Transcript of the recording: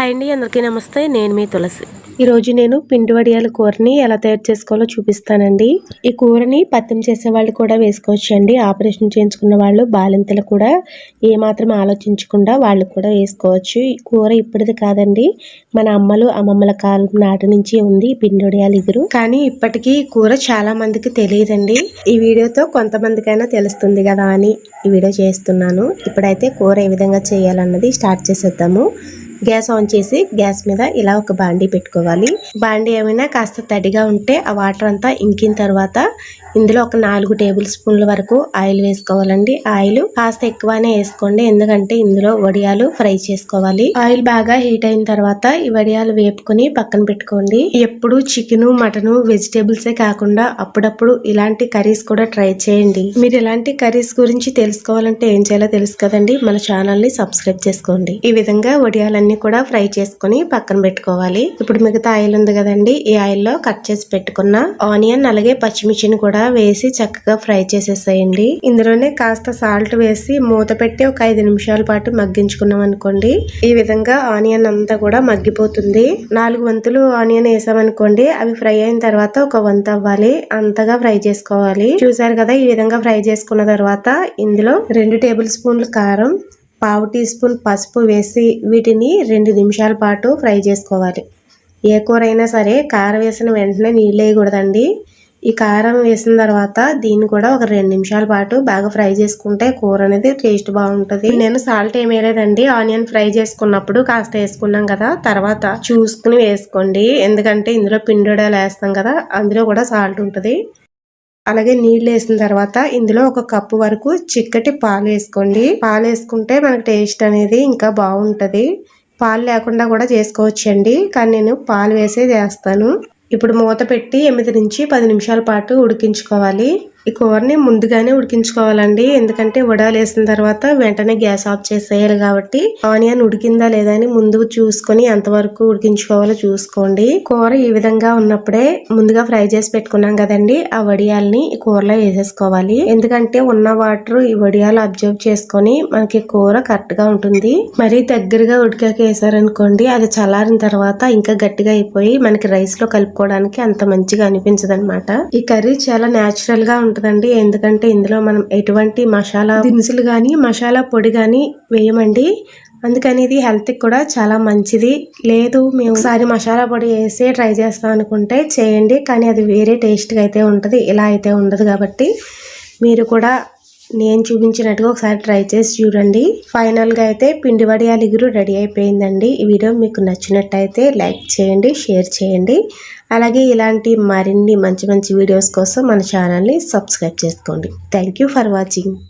Hi అండి అందరికీ నమస్తే. నేను మీ తులసి. ఈరోజు నేను పిండి వడియాల కూరని ఎలా తయారు చేసుకోవాలో చూపిస్తానండి. ఈ కూరని పత్యం చేసే వాళ్ళు కూడా వేసుకోవచ్చు అండి ఆపరేషన్ చేయించుకున్న వాళ్ళు బాలింతలు కూడా ఏమాత్రం ఆలోచించకుండా వాళ్ళు కూడా వేసుకోవచ్చు. ఈ కూర ఇప్పటిది కాదండి. మన అమ్మలు అమ్మమ్మల కాలం నాటి నుంచి ఉంది ఈ పిండి వడియాలు ఇగురు. కానీ ఇప్పటికీ ఈ కూర చాలా మందికి తెలియదండి. ఈ వీడియోతో కొంతమందికైనా తెలుస్తుంది కదా అని ఈ వీడియో చేస్తున్నాను. ఇప్పుడైతే కూర ఏ విధంగా చేయాలన్నది స్టార్ట్ చేసేద్దాము. గ్యాస్ ఆన్ చేసి గ్యాస్ మీద ఇలా ఒక బాండీ పెట్టుకోవాలి. బాండీ ఏమైనా కాస్త తడిగా ఉంటే ఆ వాటర్ అంతా ఇంకిన తర్వాత ఇందులో ఒక నాలుగు టేబుల్ స్పూన్ల వరకు ఆయిల్ వేసుకోవాలండి. ఆయిల్ కాస్త ఎక్కువనే వేసుకోండి. ఎందుకంటే ఇందులో వడియాలు ఫ్రై చేసుకోవాలి. ఆయిల్ బాగా హీట్ అయిన తర్వాత ఈ వడియాలు వేపుకొని పక్కన పెట్టుకోండి. ఎప్పుడు చికెన్ మటన్ వెజిటేబుల్సే కాకుండా అప్పుడప్పుడు ఇలాంటి కర్రీస్ కూడా ట్రై చేయండి. మీరు ఇలాంటి కర్రీస్ గురించి తెలుసుకోవాలంటే ఏం చేయాలో తెలుసు కదండి. మన ఛానల్ని సబ్స్క్రైబ్ చేసుకోండి. ఈ విధంగా వడియాలన్నీ కూడా ఫ్రై చేసుకొని పక్కన పెట్టుకోవాలి. ఇప్పుడు మిగతా ఆయిల్ ఉంది కదండి. ఈ ఆయిల్లో కట్ చేసి పెట్టుకున్న ఆనియన్ అలాగే పచ్చిమిర్చిని కూడా వేసి చక్కగా ఫ్రై చేసేసేయండి. ఇందులోనే కాస్త సాల్ట్ వేసి మూత పెట్టి ఒక ఐదు నిమిషాల పాటు మగ్గించుకున్నాం అనుకోండి. ఈ విధంగా ఆనియన్ అంతా కూడా మగ్గిపోతుంది. నాలుగు వంతులు ఆనియన్ వేసామనుకోండి అవి ఫ్రై అయిన తర్వాత ఒక వంత అవ్వాలి. అంతగా ఫ్రై చేసుకోవాలి. చూసారు కదా ఈ విధంగా ఫ్రై చేసుకున్న తర్వాత ఇందులో రెండు టేబుల్ స్పూన్లు కారం పావు టీ స్పూన్ పసుపు వేసి వీటిని రెండు నిమిషాల పాటు ఫ్రై చేసుకోవాలి. ఏ కూర అయినా సరే కారం వేసిన వెంటనే నీళ్ళు వేయకూడదండి. ఈ కారం వేసిన తర్వాత దీన్ని కూడా ఒక రెండు నిమిషాల పాటు బాగా ఫ్రై చేసుకుంటే కూర అనేది టేస్ట్ బాగుంటుంది. నేను సాల్ట్ ఏం వేయలేదండి. ఆనియన్ ఫ్రై చేసుకున్నప్పుడు కాస్త వేసుకున్నాం కదా తర్వాత చూసుకుని వేసుకోండి. ఎందుకంటే ఇందులో పిండుడలు వేస్తాం కదా అందులో కూడా సాల్ట్ ఉంటుంది. అలాగే నీళ్ళు వేసిన తర్వాత ఇందులో ఒక కప్పు వరకు చిక్కటి పాలు వేసుకోండి. పాలు వేసుకుంటే మనకు టేస్ట్ అనేది ఇంకా బాగుంటుంది. పాలు లేకుండా కూడా చేసుకోవచ్చండి కానీ నేను పాలు వేసే చేస్తాను. ఇప్పుడు మూత పెట్టి ఎనిమిది నుంచి పది నిమిషాల పాటు ఉడికించుకోవాలి. ఈ కూరని ముందుగానే ఉడికించుకోవాలండి. ఎందుకంటే వడాలు వేసిన తర్వాత వెంటనే గ్యాస్ ఆఫ్ చేసేయాలి కాబట్టి ఆనియన్ ఉడికిందా లేదా అని ముందు చూసుకొని ఎంతవరకు ఉడికించుకోవాలో చూసుకోండి. కూర ఈ విధంగా ఉన్నప్పుడే ముందుగా ఫ్రై చేసి పెట్టుకున్నాం కదండి. ఆ వడియాల్ని ఈ కూరలో వేసేసుకోవాలి. ఎందుకంటే ఉన్న వాటర్ ఈ వడియాలు అబ్జర్వ్ చేసుకొని మనకి కూర కరెక్ట్గా ఉంటుంది. మరి దగ్గరగా ఉడికాక వేసారనుకోండి అది చల్లారిన తర్వాత ఇంకా గట్టిగా అయిపోయి మనకి రైస్లో కలుపుకోవడానికి అంత మంచిగా అనిపించదు ఈ కర్రీ చాలా న్యాచురల్గా ఉంటుందండి. ఎందుకంటే ఇందులో మనం ఎటువంటి మసాలా దినుసులు కానీ మసాలా పొడి కానీ వేయమండి. అందుకని ఇది హెల్త్కి కూడా చాలా మంచిది. లేదు మేము ఒకసారి మసాలా పొడి వేసి ట్రై చేస్తాం అనుకుంటే చేయండి. కానీ అది వేరే టేస్ట్గా అయితే ఉంటుంది. ఇలా అయితే ఉండదు కాబట్టి మీరు కూడా నేను చూపించినట్టుగా ఒకసారి ట్రై చేసి చూడండి. ఫైనల్గా అయితే పిండి వడియాలు ఇగురు రెడీ అయిపోయిందండి. ఈ వీడియో మీకు నచ్చినట్టయితే లైక్ చేయండి షేర్ చేయండి. అలాగే ఇలాంటి మరిన్ని మంచి మంచి వీడియోస్ కోసం మన ఛానల్ని సబ్స్క్రైబ్ చేసుకోండి. Thank for watching